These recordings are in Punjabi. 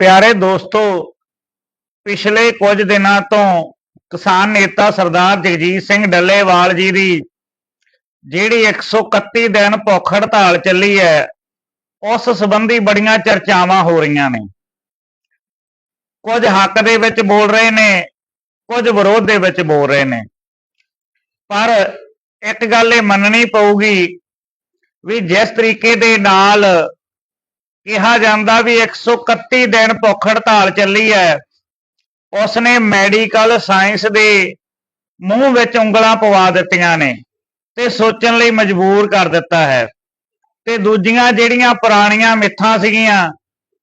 ਪਿਆਰੇ ਦੋਸਤੋ, ਪਿਛਲੇ ਕੁਝ ਦਿਨਾਂ ਤੋਂ ਕਿਸਾਨ ਨੇਤਾ ਸਰਦਾਰ ਜਗਜੀਤ ਸਿੰਘ ਡੱਲੇਵਾਲ ਜੀ ਦੀ ਜਿਹੜੀ 131 ਦਿਨ ਭੁੱਖ ਹੜਤਾਲ ਚੱਲੀ ਹੈ, ਉਸ ਸੰਬੰਧੀ ਬੜੀਆਂ ਚਰਚਾਵਾਂ ਹੋ ਰਹੀਆਂ ਨੇ। ਕੁਝ ਹੱਕ ਦੇ ਵਿੱਚ ਬੋਲ ਰਹੇ ਨੇ, ਕੁਝ ਵਿਰੋਧ ਦੇ ਵਿੱਚ ਬੋਲ ਰਹੇ ਨੇ। ਪਰ ਇੱਕ ਗੱਲ ਇਹ ਮੰਨਣੀ ਪਊਗੀ ਵੀ ਜਿਸ ਤਰੀਕੇ ਦੇ ਨਾਲ ਕਿਹਾ ਜਾਂਦਾ ਵੀ 131 ਦਿਨ ਭੁੱਖ ਹੜਤਾਲ ਚੱਲੀ ਹੈ। ਉਸਨੇ ਮੈਡੀਕਲ ਸਾਇੰਸ ਦੇ ਮੂੰਹ ਵਿੱਚ ਉਂਗਲਾਂ ਪਵਾ ਦਿੱਤੀਆਂ ਨੇ ਤੇ ਸੋਚਣ ਲਈ ਮਜਬੂਰ ਕਰ ਦਿੱਤਾ ਹੈ। ਤੇ ਦੂਜੀਆਂ ਜਿਹੜੀਆਂ ਪੁਰਾਣੀਆਂ ਮਿੱਥਾਂ ਸੀਗੀਆਂ,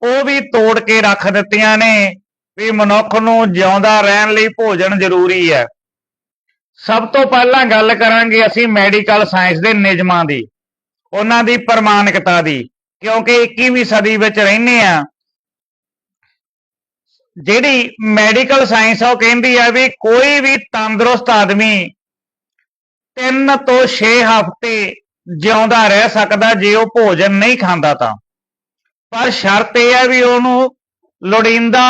ਉਹ ਵੀ ਤੋੜ ਕੇ ਰੱਖ ਦਿੱਤੀਆਂ ਨੇ ਵੀ ਮਨੁੱਖ ਨੂੰ ਜਿਉਂਦਾ ਰਹਿਣ ਲਈ ਭੋਜਨ ਜ਼ਰੂਰੀ ਹੈ। ਸਭ ਤੋਂ ਪਹਿਲਾਂ ਗੱਲ ਕਰਾਂਗੇ ਅਸੀਂ ਮੈਡੀਕਲ ਸਾਇੰਸ ਦੇ ਨਿਯਮਾਂ ਦੀ, ਉਹਨਾਂ ਦੀ ਪ੍ਰਮਾਣਿਕਤਾ ਦੀ। ਕਿਉਂਕਿ 21ਵੀਂ ਸਦੀ ਵਿੱਚ ਰਹਿੰਦੇ ਆ। ਜਿਹੜੀ ਮੈਡੀਕਲ ਸਾਇੰਸ ਆ, ਉਹ ਕਹਿੰਦੀ ਆ ਵੀ ਕੋਈ ਵੀ ਤੰਦਰੁਸਤ ਆਦਮੀ 3 ਤੋਂ 6 ਹਫ਼ਤੇ ਜਿਉਂਦਾ ਰਹਿ ਸਕਦਾ ਜੇ ਉਹ ਭੋਜਨ ਨਹੀਂ ਖਾਂਦਾ ਤਾਂ। ਪਰ ਸ਼ਰਤ ਇਹ ਹੈ ਵੀ ਉਹਨੂੰ ਲੋੜੀਂਦਾ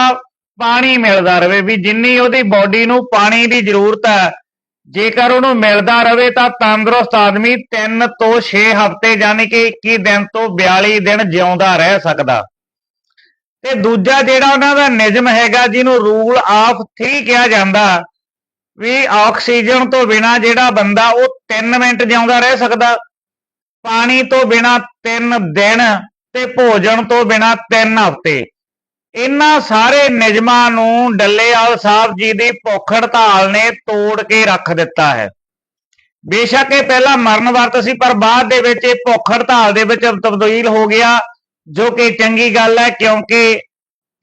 ਪਾਣੀ ਮਿਲਦਾ ਰਹੇ, ਵੀ ਜਿੰਨੀ ਉਹਦੀ ਬਾਡੀ ਨੂੰ ਪਾਣੀ ਦੀ ਜ਼ਰੂਰਤ ਹੈ ਜੇਕਰ ਉਹਨੂੰ ਮਿਲਦਾ ਰਵੇ ਤਾਂ ਤੰਦਰੁਸਤ ਆਦਮੀ 3 ਤੋਂ 6 ਹਫ਼ਤੇ ਯਾਨੀ ਕਿ 21 ਦਿਨ ਤੋਂ 42 ਦਿਨ ਜਿਉਂਦਾ ਰਹਿ ਸਕਦਾ। ਤੇ ਦੂਜਾ ਜਿਹੜਾ ਉਹਨਾਂ ਦਾ ਨਿਯਮ ਹੈਗਾ, ਜਿਹਨੂੰ ਰੂਲ ਆਫ 3 ਕਿਹਾ ਜਾਂਦਾ, ਵੀ ਆਕਸੀਜਨ ਤੋਂ ਬਿਨਾ ਜਿਹੜਾ ਬੰਦਾ ਉਹ 3 ਮਿੰਟ ਜਿਉਂਦਾ ਰਹਿ ਸਕਦਾ। ਪਾਣੀ ਤੋਂ ਬਿਨਾ 3 ਦਿਨ ਤੇ ਭੋਜਨ ਤੋਂ ਬਿਨਾ 3 ਹਫ਼ਤੇ। ਇਹਨਾਂ ਸਾਰੇ ਨਿਯਮਾਂ ਨੂੰ ਡੱਲੇਵਾਲ ਸਾਹਿਬ ਜੀ ਦੀ ਭੁੱਖ ਹੜਤਾਲ ਨੇ ਤੋੜ ਕੇ ਰੱਖ ਦਿੱਤਾ ਹੈ। ਬੇਸ਼ੱਕ ਇਹ ਪਹਿਲਾਂ ਮਰਨ ਵਰਤ ਸੀ, ਪਰ ਬਾਅਦ ਦੇ ਵਿੱਚ ਇਹ ਭੁੱਖ ਹੜਤਾਲ ਦੇ ਵਿੱਚ ਤਬਦੀਲ ਹੋ ਗਿਆ, ਜੋ ਕਿ ਚੰਗੀ ਗੱਲ ਹੈ, ਕਿਉਂਕਿ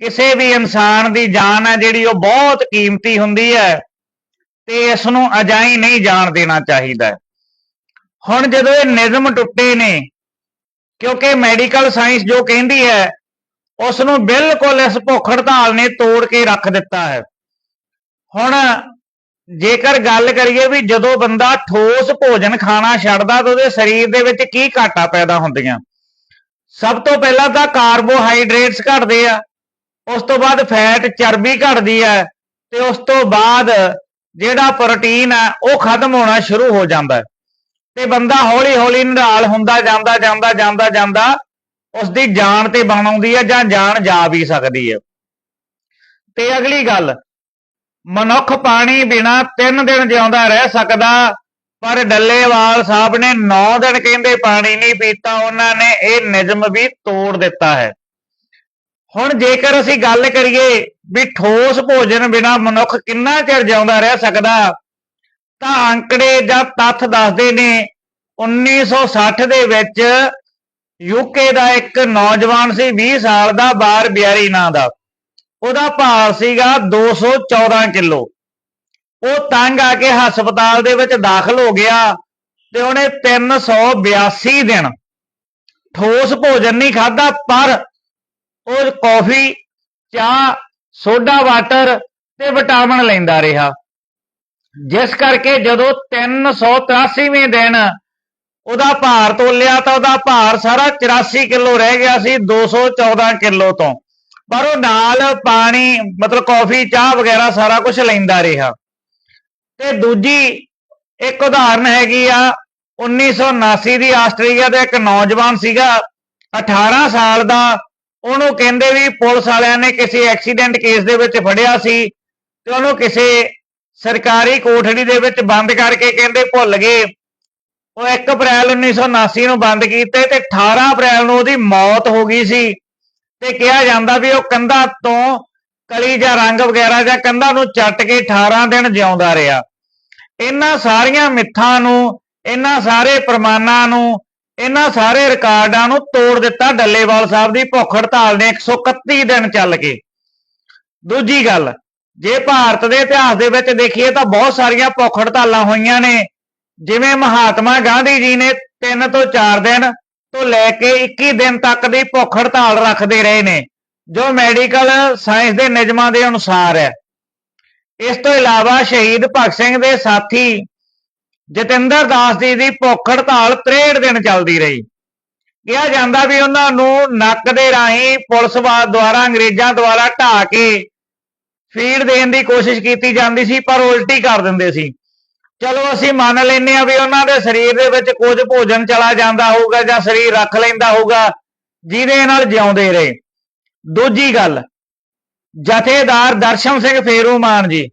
ਕਿਸੇ ਵੀ ਇਨਸਾਨ ਦੀ ਜਾਨ ਹੈ, ਜਿਹੜੀ ਉਹ ਬਹੁਤ ਕੀਮਤੀ ਹੁੰਦੀ ਹੈ, ਤੇ ਇਸ ਨੂੰ ਅਜਾਈ ਨਹੀਂ ਜਾਣ ਦੇਣਾ ਚਾਹੀਦਾ ਹੁਣ ਜਦੋਂ ਇਹ ਨਿਯਮ ਟੁੱਟੇ ਨੇ, ਕਿਉਂਕਿ ਮੈਡੀਕਲ ਸਾਇੰਸ ਜੋ ਕਹਿੰਦੀ ਹੈ ਉਸ ਨੂੰ ਬਿਲਕੁਲ ਇਸ ਭੁੱਖ ਹੜਤਾਲ ਨੇ ਤੋੜ ਕੇ ਰੱਖ ਦਿੱਤਾ ਹੈ। ਹੁਣ ਜੇਕਰ ਗੱਲ ਕਰੀਏ ਵੀ ਜਦੋਂ ਬੰਦਾ ਠੋਸ ਭੋਜਨ ਖਾਣਾ ਛੱਡਦਾ ਤਾਂ ਉਹਦੇ ਸਰੀਰ ਦੇ ਵਿੱਚ ਕੀ ਘਾਟਾ ਪੈਦਾ ਹੁੰਦੀਆਂ? ਸਭ ਤੋਂ ਪਹਿਲਾਂ ਤਾਂ ਕਾਰਬੋਹਾਈਡਰੇਟਸ ਘਟਦੇ ਆ, ਉਸ ਤੋਂ ਬਾਅਦ ਫੈਟ, ਚਰਬੀ ਘਟਦੀ ਹੈ ਤੇ ਉਸ ਤੋਂ ਬਾਅਦ ਜਿਹੜਾ ਪ੍ਰੋਟੀਨ ਹੈ ਉਹ ਖਤਮ ਹੋਣਾ ਸ਼ੁਰੂ ਹੋ ਜਾਂਦਾ ਤੇ ਬੰਦਾ ਹੌਲੀ ਹੌਲੀ ਨਿਢਾਲ ਹੁੰਦਾ ਜਾਂਦਾ ਜਾਂਦਾ ਜਾਂਦਾ ਜਾਂਦਾ ਉਸ ਦੀ ਜਾਨ ਤੇ ਬਣ ਆਉਂਦੀ ਹੈ ਜਾਂ ਜਾਨ ਜਾ ਵੀ ਸਕਦੀ ਹੈ ਤੇ ਅਗਲੀ ਗੱਲ, ਮਨੁੱਖ ਪਾਣੀ ਬਿਨਾ 3 ਦਿਨ ਜਿਉਂਦਾ ਰਹਿ ਸਕਦਾ, ਪਰ ਡੱਲੇਵਾਲ ਸਾਹਿਬ ਨੇ 9 ਦਿਨ ਕਹਿੰਦੇ ਪਾਣੀ ਨਹੀਂ ਪੀਤਾ, ਉਹਨਾਂ ਨੇ ਇਹ ਨਿਯਮ ਵੀ ਤੋੜ ਦਿੱਤਾ ਹੈ। ਹੁਣ ਜੇਕਰ ਅਸੀਂ ਗੱਲ ਕਰੀਏ ਵੀ ਠੋਸ ਭੋਜਨ ਬਿਨਾ ਮਨੁੱਖ ਕਿੰਨਾ ਚਿਰ ਜਿਉਂਦਾ ਰਹਿ ਸਕਦਾ, ਤਾਂ ਅੰਕੜੇ ਜਾਂ ਤੱਥ ਦੱਸਦੇ ਨੇ 1960 ਦੇ ਵਿੱਚ ਯੂਕੇ ਦਾ ਇੱਕ ਨੌਜਵਾਨ ਸੀ 20 ਸਾਲ ਦਾ, ਬਾਰ ਬਿਆਰੀ ਨਾਂ ਦਾ। ਉਹਦਾ ਭਾਰ ਸੀਗਾ 214 ਕਿਲੋ। ਉਹ ਤੰਗ ਆ ਕੇ ਹਸਪਤਾਲ ਦੇ ਵਿੱਚ ਦਾਖਲ ਹੋ ਗਿਆ ਤੇ ਉਹਨੇ 382 ਦਿਨ ਠੋਸ ਭੋਜਨ ਨਹੀਂ ਖਾਦਾ ਪਰ ਉਹ ਕੌਫੀ, ਚਾਹ, ਸੋਡਾ ਵਾਟਰ ਤੇ ਵਿਟਾਮਿਨ ਲੈਂਦਾ ਰਿਹਾ। ਜਿਸ ਕਰਕੇ ਜਦੋਂ 383ਵੇਂ ਦਿਨ ਉਹਦਾ ਭਾਰ ਤੋਲਿਆ ਤਾਂ ਉਹਦਾ ਭਾਰ ਸਾਰਾ 84 ਕਿਲੋ ਰਹਿ ਗਿਆ ਸੀ 214 ਕਿਲੋ ਤੋਂ। ਪਰ ਉਹ ਨਾਲ ਪਾਣੀ, ਮਤਲਬ ਕੌਫੀ, ਚਾਹ ਵਗੈਰਾ ਸਾਰਾ ਕੁਝ ਲੈਂਦਾ ਰਿਹਾ। ਤੇ ਦੂਜੀ ਇੱਕ ਉਦਾਹਰਨ ਹੈਗੀ ਆ 1979 ਦੀ ਆਸਟ੍ਰੇਲੀਆ ਦਾ ਇੱਕ ਨੌਜਵਾਨ ਸੀਗਾ 18 ਸਾਲ ਦਾ, ਉਹਨੂੰ ਕਹਿੰਦੇ ਵੀ ਪੁਲਿਸ ਵਾਲਿਆਂ ਨੇ ਕਿਸੇ ਐਕਸੀਡੈਂਟ ਕੇਸ ਦੇ ਵਿੱਚ ਫੜਿਆ ਸੀ ਤੇ ਉਹਨੂੰ ਕਿਸੇ ਸਰਕਾਰੀ ਕੋਠੜੀ ਦੇ ਵਿੱਚ ਬੰਦ ਕਰਕੇ ਕਹਿੰਦੇ ਭੁੱਲ ਗਏ। ਉਹ 1 ਅਪ੍ਰੈਲ 1979 ਨੂੰ ਬੰਦ ਕੀਤੇ ਤੇ 18 ਅਪ੍ਰੈਲ ਨੂੰ ਉਹਦੀ ਮੌਤ ਹੋ ਗਈ ਸੀ। ਤੇ ਕਿਹਾ ਜਾਂਦਾ ਵੀ ਉਹ ਕੰਧਾਂ ਤੋਂ ਕਲੀ ਜਾਂ ਰੰਗ ਵਗੈਰਾ ਜਾਂ ਕੰਧਾਂ ਨੂੰ ਚੱਟ ਕੇ 18 ਦਿਨ ਜਿਉਂਦਾ ਰਿਹਾ। ਇਹਨਾਂ ਸਾਰੀਆਂ ਮਿੱਥਾਂ ਨੂੰ, ਇਹਨਾਂ ਸਾਰੇ ਪ੍ਰਮਾਣਾਂ ਨੂੰ, ਇਹਨਾਂ ਸਾਰੇ ਰਿਕਾਰਡਾਂ ਨੂੰ ਤੋੜ ਦਿੱਤਾ ਡੱਲੇਵਾਲ ਸਾਹਿਬ ਦੀ ਭੁੱਖ ਹੜਤਾਲ ਨੇ 131 ਦਿਨ ਚੱਲ ਕੇ। ਦੂਜੀ ਗੱਲ, ਜੇ ਭਾਰਤ ਦੇ ਇਤਿਹਾਸ ਦੇ ਵਿੱਚ ਦੇਖੀਏ ਤਾਂ ਬਹੁਤ ਸਾਰੀਆਂ ਭੁੱਖ ਹੜਤਾਲਾਂ ਹੋਈਆਂ ਨੇ। ਜਿਵੇਂ ਮਹਾਤਮਾ ਗਾਂਧੀ ਜੀ ਨੇ 3 ਤੋਂ 4 ਦਿਨ ਤੋਂ ਲੈ ਕੇ 21 ਦਿਨ ਤੱਕ ਦੀ ਭੁੱਖ ਹੜਤਾਲ ਰੱਖਦੇ ਰਹੇ ਨੇ, ਜੋ ਮੈਡੀਕਲ ਸਾਇੰਸ ਦੇ ਨਿਯਮਾਂ ਦੇ ਅਨੁਸਾਰ ਹੈ। ਇਸ ਤੋਂ ਇਲਾਵਾ ਸ਼ਹੀਦ ਭਗਤ ਸਿੰਘ ਦੇ ਸਾਥੀ ਜਤਿੰਦਰ ਦਾਸ ਜੀ ਦੀ ਭੁੱਖ ਹੜਤਾਲ 63 ਦਿਨ ਚੱਲਦੀ ਰਹੀ। ਕਿਹਾ ਜਾਂਦਾ ਵੀ ਉਹਨਾਂ ਨੂੰ ਨੱਕ ਦੇ ਰਾਹੀਂ ਪੁਲਿਸ ਦੁਆਰਾ ਅੰਗਰੇਜ਼ਾਂ ਦੁਆਰਾ ਢਾ ਕੇ ਫੀਡ ਦੇਣ ਦੀ ਕੋਸ਼ਿਸ਼ ਕੀਤੀ ਜਾਂਦੀ ਸੀ, ਪਰ ਉਲਟੀ ਕਰ ਦਿੰਦੇ ਸੀ। ਚਲੋ ਅਸੀਂ ਮੰਨ ਲੈਂਦੇ ਆ ਵੀ ਉਹਨਾਂ ਦੇ ਸਰੀਰ ਦੇ ਵਿੱਚ ਕੁਝ ਭੋਜਨ ਚਲਾ ਜਾਂਦਾ ਹੋਊਗਾ ਜਾਂ ਸਰੀਰ ਰੱਖ ਲੈਂਦਾ ਹੋਊਗਾ, ਜਿਹਦੇ ਨਾਲ ਜਿਉਂਦੇ ਰਹੇ। ਦੂਜੀ ਗੱਲ, ਜਥੇਦਾਰ ਦਰਸ਼ਨ ਸਿੰਘ ਫੇਰੂ ਮਾਨ ਜੀ,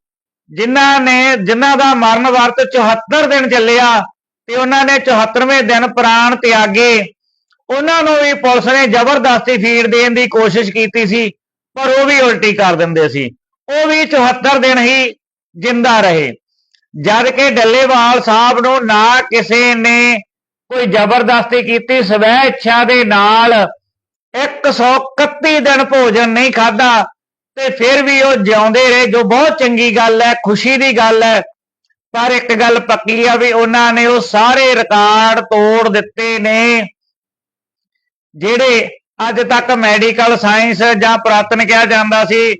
ਜਿਨ੍ਹਾਂ ਨੇ, ਜਿਨ੍ਹਾਂ ਦਾ ਮਰਨ ਵਰਤ 74 ਦਿਨ ਚੱਲਿਆ ਤੇ ਉਹਨਾਂ ਨੇ 74ਵੇਂ ਦਿਨ ਪ੍ਰਾਣ ਤਿਆਗੇ, ਉਹਨਾਂ ਨੂੰ ਵੀ ਪੁਲਿਸ ਨੇ ਜ਼ਬਰਦਸਤੀ ਫੀਡ ਦੇਣ ਦੀ ਕੋਸ਼ਿਸ਼ ਕੀਤੀ ਸੀ, ਪਰ ਉਹ ਵੀ ਉਲਟੀ ਕਰ ਦਿੰਦੇ ਸੀ। ਉਹ ਵੀ 74 ਦਿਨ ਹੀ ਜਿੰਦਾ ਰਹੇ। ਜਦ ਕਿ ਡੱਲੇਵਾਲ ਸਾਹਿਬ ਨੂੰ ਨਾ ਕਿਸੇ ਨੇ ਕੋਈ ਜ਼ਬਰਦਸਤੀ ਕੀਤੀ, ਸਵੈ ਇੱਛਾ ਦੇ ਨਾਲ 131 ਦਿਨ ਭੋਜਨ ਨਹੀਂ ਖਾਦਾ ਤੇ ਫਿਰ ਵੀ ਉਹ ਜਿਉਂਦੇ ਰਹੇ, ਜੋ ਬਹੁਤ ਚੰਗੀ ਗੱਲ ਹੈ, ਖੁਸ਼ੀ ਦੀ ਗੱਲ ਹੈ। ਪਰ ਇੱਕ ਗੱਲ ਪੱਕੀ ਆ ਵੀ ਉਹਨਾਂ ਨੇ ਉਹ ਸਾਰੇ ਰਿਕਾਰਡ ਤੋੜ ਦਿੱਤੇ ਨੇ, ਜਿਹੜੇ ਅੱਜ ਤੱਕ ਮੈਡੀਕਲ ਸਾਇੰਸ ਜਾਂ ਪੁਰਾਤਨ ਕਿਹਾ ਜਾਂਦਾ ਸੀ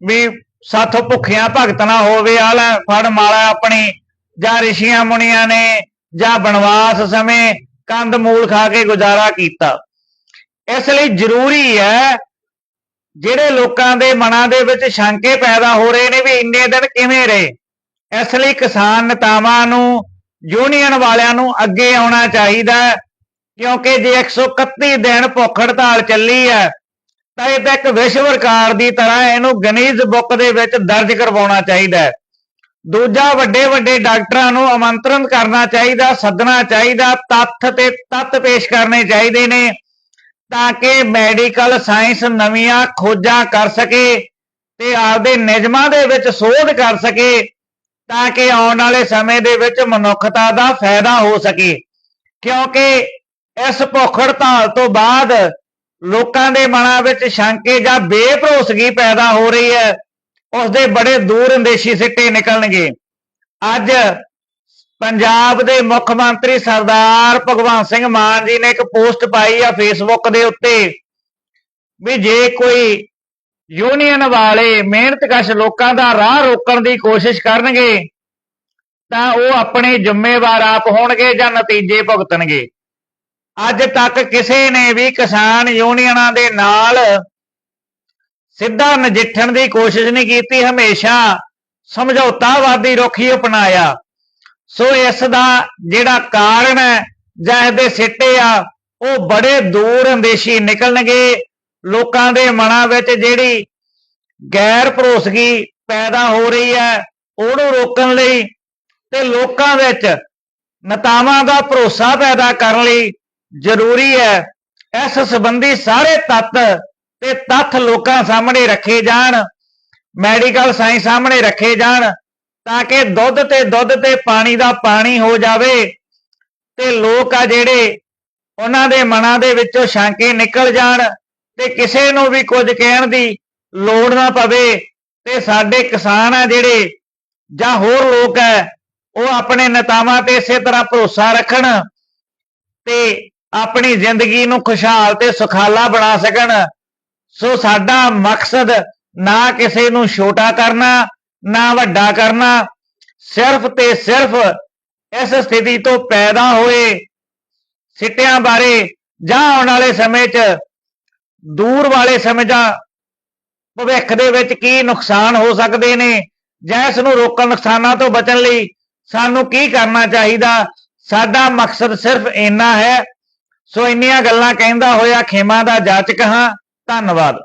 ਵੀ ਸਾਥੋਂ ਭੁੱਖਿਆਂ ਭਗਤ ਨਾ ਹੋਵੇ ਆਲਾ, ਫੜ ਮਾਲਾ ਆਪਣੀ, ਜਾਂ ਰਿਸ਼ੀਆਂ ਮੁਨੀਆਂ ਨੇ, ਜਾਂ ਬਨਵਾਸ ਸਮੇਂ ਕੰਦ ਮੂਲ ਖਾ ਕੇ ਗੁਜ਼ਾਰਾ ਕੀਤਾ। ਇਸ ਲਈ ਜ਼ਰੂਰੀ ਹੈ, ਜਿਹੜੇ ਲੋਕਾਂ ਦੇ ਮਨਾਂ ਦੇ ਵਿੱਚ ਸ਼ੰਕੇ ਪੈਦਾ ਹੋ ਰਹੇ ਨੇ ਵੀ ਇੰਨੇ ਦਿਨ ਕਿਵੇਂ ਰਹੇ। ਇਸ ਲਈ ਕਿਸਾਨ ਨੇਤਾਵਾਂ ਨੂੰ, ਯੂਨੀਅਨ ਵਾਲਿਆਂ ਨੂੰ ਅੱਗੇ ਆਉਣਾ ਚਾਹੀਦਾ, ਕਿਉਂਕਿ ਜੇ 131 ਦਿਨ ਭੁੱਖ ਹੜਤਾਲ ਚੱਲੀ ਹੈ ਤਾਂ ਇਹ ਤਾਂ ਇੱਕ ਵਿਸ਼ਵ ਰਿਕਾਰਡ ਦੀ ਤਰ੍ਹਾਂ ਇਹਨੂੰ ਗਨੀਜ਼ ਬੁੱਕ ਦੇ ਵਿੱਚ ਦਰਜ ਕਰਵਾਉਣਾ ਚਾਹੀਦਾ ਹੈ। ਦੂਜਾ, ਵੱਡੇ ਵੱਡੇ ਡਾਕਟਰਾਂ ਨੂੰ ਆਮੰਤਰਣ ਕਰਨਾ ਚਾਹੀਦਾ, ਸੱਦਣਾ ਚਾਹੀਦਾ, ਤੱਥ ਤੇ ਤੱਤ ਪੇਸ਼ ਕਰਨੇ ਚਾਹੀਦੇ ਨੇ ਤਾਂ ਕਿ ਮੈਡੀਕਲ ਸਾਇੰਸ ਨਵੀਆਂ ਖੋਜਾਂ ਕਰ ਸਕੇ ਤੇ ਆਪਦੇ ਨਿਯਮਾਂ ਦੇ ਵਿੱਚ ਸੋਧ ਕਰ ਸਕੇ ਤਾਂ ਕਿ ਆਉਣ ਵਾਲੇ ਸਮੇਂ ਦੇ ਵਿੱਚ ਮਨੁੱਖਤਾ ਦਾ ਫਾਇਦਾ ਹੋ ਸਕੇ। ਕਿਉਂਕਿ ਇਸ ਭੁੱਖ ਹੜਤਾਲ ਤੋਂ ਬਾਅਦ ਲੋਕਾਂ ਦੇ ਮਨਾਂ ਵਿੱਚ ਸ਼ੰਕੇ ਜਾਂ ਬੇਭਰੋਸਗੀ ਪੈਦਾ ਹੋ ਰਹੀ ਹੈ। ਉਸ ਦੇ ਬੜੇ ਦੂਰ ਅੰਦੇਸ਼ੀ ਸਿੱਟੇ ਨਿਕਲਣਗੇ। ਅੱਜ ਪੰਜਾਬ ਦੇ ਮੁੱਖ ਮੰਤਰੀ ਸਰਦਾਰ ਭਗਵੰਤ ਸਿੰਘ ਮਾਨ ਜੀ ਨੇ ਇੱਕ ਪੋਸਟ ਪਾਈ ਆ ਫੇਸਬੁੱਕ ਦੇ ਉੱਤੇ ਵੀ ਜੇ ਕੋਈ ਯੂਨੀਅਨ ਵਾਲੇ ਮਿਹਨਤਕਸ਼ ਲੋਕਾਂ ਦਾ ਰਾਹ ਰੋਕਣ ਦੀ ਕੋਸ਼ਿਸ਼ ਕਰਨਗੇ, ਤਾਂ ਉਹ ਆਪਣੇ ਜ਼ਿੰਮੇਵਾਰ ਆਪ ਹੋਣਗੇ ਜਾਂ ਨਤੀਜੇ ਭੁਗਤਣਗੇ। ਅੱਜ ਤੱਕ ਕਿਸੇ ਨੇ ਵੀ ਕਿਸਾਨ ਯੂਨੀਅਨਾਂ ਦੇ ਨਾਲ ਸਿੱਧਾ ਨਜਿੱਠਣ ਦੀ ਕੋਸ਼ਿਸ਼ ਨਹੀਂ ਕੀਤੀ, ਹਮੇਸ਼ਾ ਸਮਝੌਤਾਵਾਦੀ ਰੁਖ ਅਪਣਾਇਆ। ਸੋ ਇਸ ਦਾ ਜਿਹੜਾ ਕਾਰਨ ਹੈ, ਜਾਂ ਇਹਦੇ ਸਿੱਟੇ ਆ, ਉਹ ਬੜੇ ਦੂਰ ਅੰਦੇਸ਼ੀ ਨਿਕਲਣਗੇ। ਲੋਕਾਂ ਦੇ ਮਨਾਂ ਵਿੱਚ ਜਿਹੜੀ ਗੈਰ ਭਰੋਸਗੀ ਪੈਦਾ ਹੋ ਰਹੀ ਹੈ, ਉਹਨੂੰ ਰੋਕਣ ਲਈ ਤੇ ਲੋਕਾਂ ਵਿੱਚ ਨੇਤਾਵਾਂ ਦਾ ਭਰੋਸਾ ਪੈਦਾ ਕਰਨ ਲਈ ਜ਼ਰੂਰੀ ਹੈ, ਇਸ ਸੰਬੰਧੀ ਸਾਰੇ ਤੱਤ ਤੇ ਤੱਥ ਲੋਕਾਂ ਸਾਹਮਣੇ ਰੱਖੇ ਜਾਣ ਮੈਡੀਕਲ ਸਾਇੰਸ ਸਾਹਮਣੇ ਰੱਖੇ ਜਾਣ, ਤਾਂ ਕਿ ਦੁੱਧ ਤੇ ਦੁੱਧ ਤੇ ਪਾਣੀ ਦਾ ਪਾਣੀ ਹੋ ਜਾਵੇ ਤੇ ਲੋਕ ਆ ਜਿਹੜੇ ਉਹਨਾਂ ਦੇ ਮਨਾਂ ਦੇ ਵਿੱਚੋਂ ਸ਼ੰਕੇ ਨਿਕਲ ਜਾਣ ਤੇ ਕਿਸੇ ਨੂੰ ਵੀ ਕੁਝ ਕਹਿਣ ਦੀ ਲੋੜ ਨਾ ਪਵੇ ਤੇ ਸਾਡੇ ਕਿਸਾਨ ਆ ਜਿਹੜੇ ਜਾਂ ਹੋਰ ਲੋਕ ਹੈ, ਉਹ ਆਪਣੇ ਨੇਤਾਵਾਂ ਤੇ ਇਸੇ ਤਰ੍ਹਾਂ ਭਰੋਸਾ ਰੱਖਣ ਤੇ ਆਪਣੀ ਜ਼ਿੰਦਗੀ ਨੂੰ ਖੁਸ਼ਹਾਲ ਤੇ ਸੁਖਾਲਾ ਬਣਾ ਸਕਣ। ਸੋ ਸਾਡਾ ਮਕਸਦ ਨਾ ਕਿਸੇ ਨੂੰ ਛੋਟਾ ਕਰਨਾ, ਨਾ ਵੱਡਾ ਕਰਨਾ, ਸਿਰਫ ਤੇ ਸਿਰਫ ਇਸ ਸਥਿਤੀ ਤੋਂ ਪੈਦਾ ਹੋਏ ਸਿੱਟਿਆਂ ਬਾਰੇ ਜਾਂ ਆਉਣ ਵਾਲੇ ਸਮੇਂ 'ਚ ਦੂਰ ਵਾਲੇ ਸਮੇਂ ਜਾਂ ਭਵਿੱਖ ਦੇ ਵਿੱਚ ਕੀ ਨੁਕਸਾਨ ਹੋ ਸਕਦੇ ਨੇ ਜਾਂ ਇਸ ਨੂੰ ਰੋਕਣ ਨੁਕਸਾਨਾਂ ਤੋਂ ਬਚਣ ਲਈ ਸਾਨੂੰ ਕੀ ਕਰਨਾ ਚਾਹੀਦਾ। ਸਾਡਾ ਮਕਸਦ ਸਿਰਫ ਇੰਨਾ ਹੈ ਸੋ ਇੰਨੀਆਂ ਗੱਲਾਂ ਕਹਿੰਦਾ ਹੋਇਆ ਖੇਮਾ ਦਾ ਜਾਚਕ ਹਾਂ ਧੰਨਵਾਦ।